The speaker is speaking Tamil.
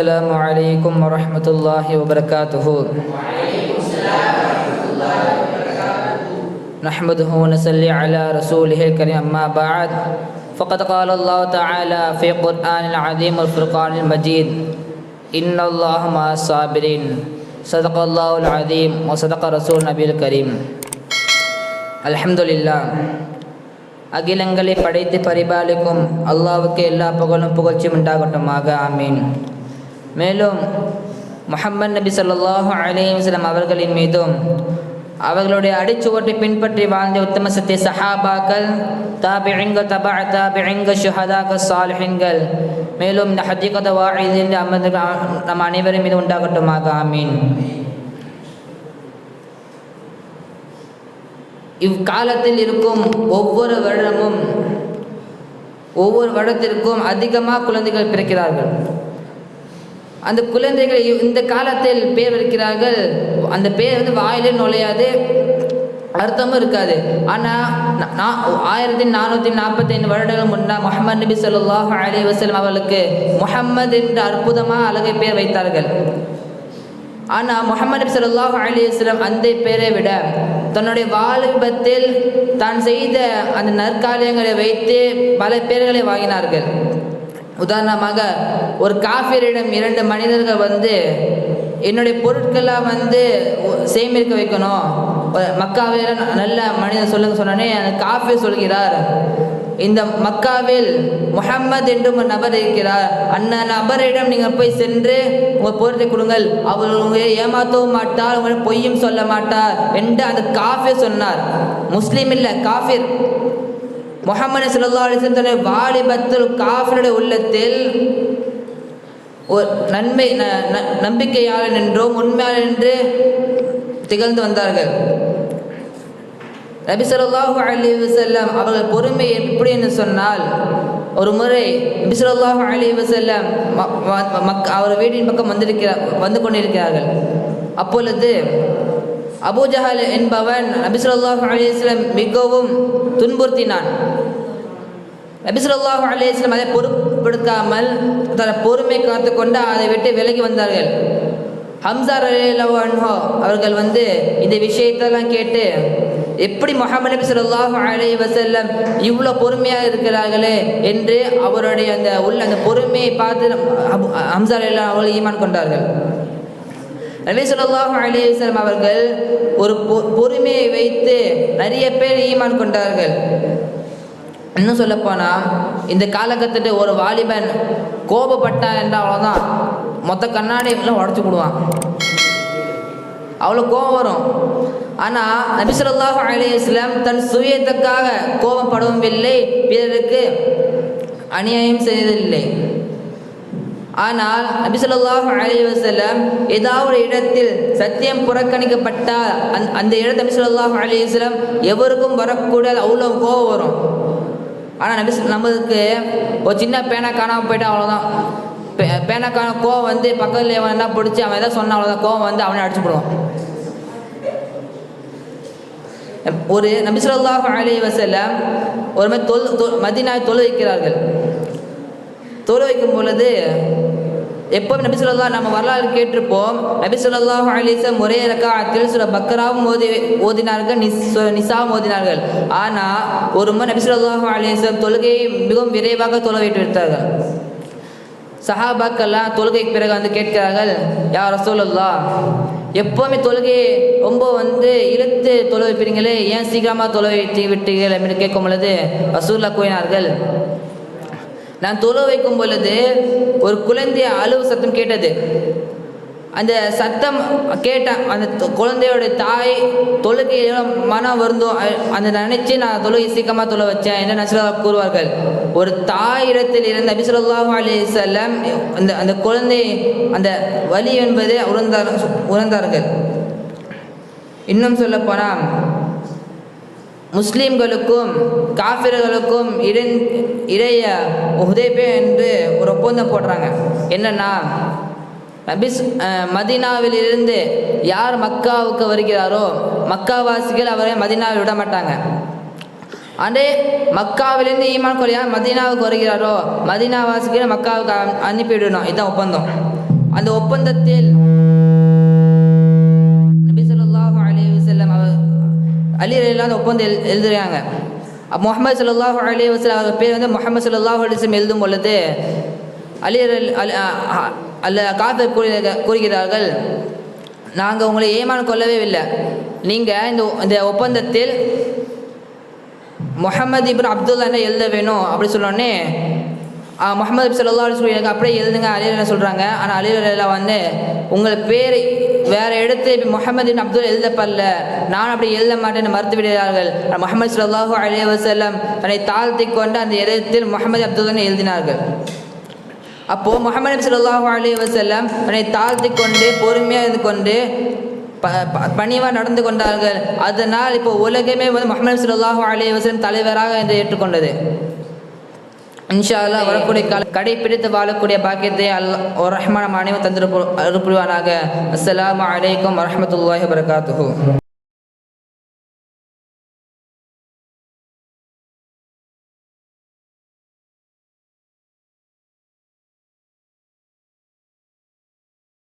السلام عليكم ورحمة الله وبركاته نحمده ونصلي على رسوله الكريم أما بعد فقد قال الله تعالى في القرآن العظيم والفرقان المجيد إن الله مع الصابرين صدق الله العظيم وصدق رسول النبي الكريم الحمد لله அகிலங்களை படைத்து பரிபாலிக்கும் அல்லாவுக்கு எல்லா புகழும் புகழ்ச்சியும் உண்டாகட்டுமாக ஆமீன் மேலும் முஹம்மது நபி சொல்லாஹு அலைஹி அவர்களின் மீதும் அவர்களுடைய அடிச்சுவட்டை பின்பற்றி வாழ்ந்த உத்தம சத்திய சஹாபாக்கள் தாபிங்க தபா தாபிங்க ஷுஹதாக்கள் சாலிஹின்கள். மேலும் இந்த ஹத்திகத வாழிது என்று அமர்ந்து நம் அனைவரும் மீது உண்டாகட்டுமாக. ஆமீன். இவ்காலத்தில் இருக்கும் ஒவ்வொரு வருடமும் ஒவ்வொரு வருடத்திற்கும் அதிகமாக குழந்தைகள் பிறக்கிறார்கள். அந்த குழந்தைகள் இந்த காலத்தில் பேர் வைக்கிறார்கள். அந்த பேர் வந்து வாயிலே நுழையாது அர்த்தமும் இருக்காது. ஆனால் நான் ஆயிரத்தி நானூற்றி நாற்பத்தைந்து வருடங்கள் முன்னால் முகமது நபி சொல்லாஹ் அலி வசலம் அவர்களுக்கு முகம்மது என்று அற்புதமாக அழகை பேர் வைத்தார்கள். ஆனால் முகமது நபி சொல்லாஹ் அலி வஸ்லம் அந்த பேரை விட தன்னுடைய வாலிபத்தில் தான் செய்த அந்த நற்காரியங்களை வைத்து பல பேர்களை வாங்கினார்கள். உதாரணமாக ஒரு காஃபியரிடம் இரண்டு மனிதர்கள் வந்து என்னுடைய பொருட்கள்லாம் வந்து சேமிக்க வைக்கணும். மக்காவில் நல்ல மனிதன் சொல்லுங்க சொன்னோடனே அந்த காஃபி சொல்கிறார் இந்த மக்காவில் முஹம்மது என்றும் ஒரு நபர் இருக்கிறார். அந்த நபரிடம் நீங்கள் போய் சென்று உங்கள் பொருளை கொடுங்கள். அவர் உங்களை ஏமாற்றவும் மாட்டார் உங்களை பொய்யும் சொல்ல மாட்டார் என்று அந்த காஃபி சொன்னார். முஸ்லீம் இல்லை காஃபிர் முகமது சல்லா அலிஸ்லம் தன்னுடைய வாலிபத்தில் காஃபிருடைய உள்ளத்தில் ஒரு நன்மை ந- ந- நம்பிக்கையாளன் என்றும் உண்மையாளன் என்று திகழ்ந்து வந்தார்கள். நபி சொல்லாஹு அலி வசல்லம் அவர்கள் பொறுமை எப்படி என்று சொன்னால் ஒரு முறை நபி சொல்லாஹு அலி வசல்லம் ம- ம- மக் அவர் வீட்டின் பக்கம் வந்திருக்கிறார் வந்து கொண்டிருக்கிறார்கள். அப்பொழுது அபூஜஹல் என்பவன் நபி சொல்லாஹு அலி வஸல்லம் மிகவும் துன்புறுத்தினான். நபிசுல்லாஹு ஸல்லல்லாஹு அதை பொறுப்படுத்தாமல் தன் பொறுமை காத்துக்கொண்டு அதை விட்டு விலகி வந்தார்கள். ஹம்சா ரலியல்லாஹு அவர்கள் வந்து இந்த விஷயத்தெல்லாம் கேட்டு எப்படி முகமது நபி சொல்லாஹு அலைஹி வசல்லம் இவ்வளோ பொறுமையாக இருக்கிறார்களே? என்று அவருடைய அந்த உள்ள அந்த பொறுமையை பார்த்து ஹம்சார் அலி அவர்கள் ஈமான் கொண்டார்கள். நபி சொல்லாஹு அலைஹி வசலம் அவர்கள் ஒரு பொ- பொறுமையை வைத்து நிறைய பேர் ஈமான் கொண்டார்கள். இன்னும் சொல்லப்போனால் இந்த காலகட்டத்தில் ஒரு வாலிபன் கோபப்பட்டா என்றால் அவ்வளோதான் மொத்த கண்ணாடியெல்லாம் உடச்சி விடுவான் அவ்வளோ கோபம் வரும். ஆனால் நபிசுல்லாஹ் அலி இஸ்லாம் தன் சுயத்துக்காக கோபப்படவும் இல்லை பிறருக்கு அநியாயம் செய்ததில்லை. ஆனால் நபி அலி வசலம் ஏதாவது ஒரு இடத்தில் சத்தியம் புறக்கணிக்கப்பட்டால் அந் அந்த இடத்தை நபி அலி அலைஹி எவருக்கும் வரக்கூடாது அவ்வளோ கோபம் வரும். ஆனால் நபி நம்மளுக்கு ஒரு சின்ன பேனா காணாமல் போயிட்டு அவ்வளோதான் பே பேனாக்கான கோவம் வந்து பக்கத்தில் அவன் என்ன பிடிச்சி அவன் எதாவது சொன்ன அவ்வளோதான் கோவம் வந்து அவனை அடிச்சு போடுவான். ஒரு நபிசுல்லாஹ் அலி அலைஹி ஒரு மாதிரி தொல் தொ- மதீனாவை தொழு வைக்கிறார்கள் தொழு வைக்கும் பொழுது எப்போ நபி சொல்லா நம்ம வரலாறு கேட்டிருப்போம் நபி ஸல்லல்லாஹு அலிசம் ஒரே ரக்காத்தில் சில பக்கராவும் ஓதி ஓதினார்கள் நிஸ் நிசாவும் ஓதினார்கள். ஆனால் ஒரு முறை நபி ஸல்லல்லாஹு அலிசம் தொழுகையை மிகவும் விரைவாக தொழ வைத்து விட்டார்கள். சஹாபாக்கெல்லாம் தொழுகைக்கு பிறகு வந்து கேட்கிறார்கள் யார் ரசூலுல்லாஹ் எப்போவுமே தொழுகையை ரொம்ப வந்து இழுத்து தொலை வைப்பீங்களே ஏன் சீக்கிரமாக தொலை வைத்து விட்டீர்கள்? அப்படின்னு கேட்கும் பொழுது ரசூல்லா கூறினார்கள் நான் தொழு வைக்கும் பொழுது ஒரு குழந்தைய அழுவு சத்தம் கேட்டது. அந்த சத்தம் கேட்ட அந்த குழந்தையோட தாய் தொழுகையில மனம் வருந்தோ அ- அந்த நினைச்சு நான் தொழுகை சீக்கிரமாக தொலை வச்சேன் என்று நசுலா கூறுவார்கள். ஒரு தாய் இடத்தில் இருந்த நபி அலி செல்லம் அந்த அந்த குழந்தை அந்த வலி என்பதை உணர்ந்தார் உணர்ந்தார்கள். இன்னும் சொல்லப்போனால் முஸ்லீம்களுக்கும் காஃபிர்களுக்கும் இடை இடைய உதேபே என்று ஒரு ஒப்பந்தம் போடுறாங்க. என்னன்னா நபிஸ் மதினாவிலிருந்து யார் மக்காவுக்கு வருகிறாரோ மக்காவாசிகள் அவரை மதினாவில் விட மாட்டாங்க. அதே மக்காவிலிருந்து ஈமான் கொரியா மதீனாவுக்கு வருகிறாரோ மதினாவாசிகள் மக்காவுக்கு அனுப்பிவிடணும். இதுதான் ஒப்பந்தம். அந்த ஒப்பந்தத்தில் அலி ரலியல்லாஹு அந்த ஒப்பந்தம் எழு எழுதுறாங்க. முகமது ஸல்லல்லாஹு அலி வஸ்லாம் அவர் பேர் வந்து முகமது சல்லாஹூ அலிஸ்லம் எழுதும் பொழுது அலி அலி- அல்ல காஃபர் கூறி கூறுகிறார்கள் நாங்கள் உங்களை ஏமான் கொள்ளவே இல்லை. நீங்கள் இந்த இந்த ஒப்பந்தத்தில் முகமது இப்னு அப்துல்லா என்ன எழுத வேணும்? அப்படி சொன்னோடனே முகமது சல்லா அலிஸ்லாம் எனக்கு அப்படியே எழுதுங்க அலி சொல்கிறாங்க ஆனால் அலி வந்து உங்கள் பேரை வேறு இடத்துல இப்போ முகமது அப்துல் எழுதப்படல. நான் அப்படி எழுத மாட்டேன் மறுத்து விடுகிறார்கள். முகமது ஸல்லல்லாஹு அலே வசல்லம் தன்னை தாழ்த்தி கொண்டு அந்த இடத்தில் முகமது அப்துல்லான்னு எழுதினார்கள். அப்போது முகமது நபி ஸல்லல்லாஹு அலைஹி வஸல்லம் தன்னை தாழ்த்தி கொண்டு பொறுமையாக இருந்து கொண்டு ப பணிவாக நடந்து கொண்டார்கள். அதனால் இப்போ உலகமே வந்து முகமது நபி ஸல்லல்லாஹு வசலம் தலைவராக என்று ஏற்றுக்கொண்டது. இன்ஷா அல்லாஹ் வரக்கூடிய கால கடைப்பிடித்து வாழக்கூடிய பாக்கியத்தை அல் ரஹ்மான் ரஹ்மான அனைவரும் தந்திரு அருள் புரிவானாக அஸ்ஸலாமு அலைக்கும்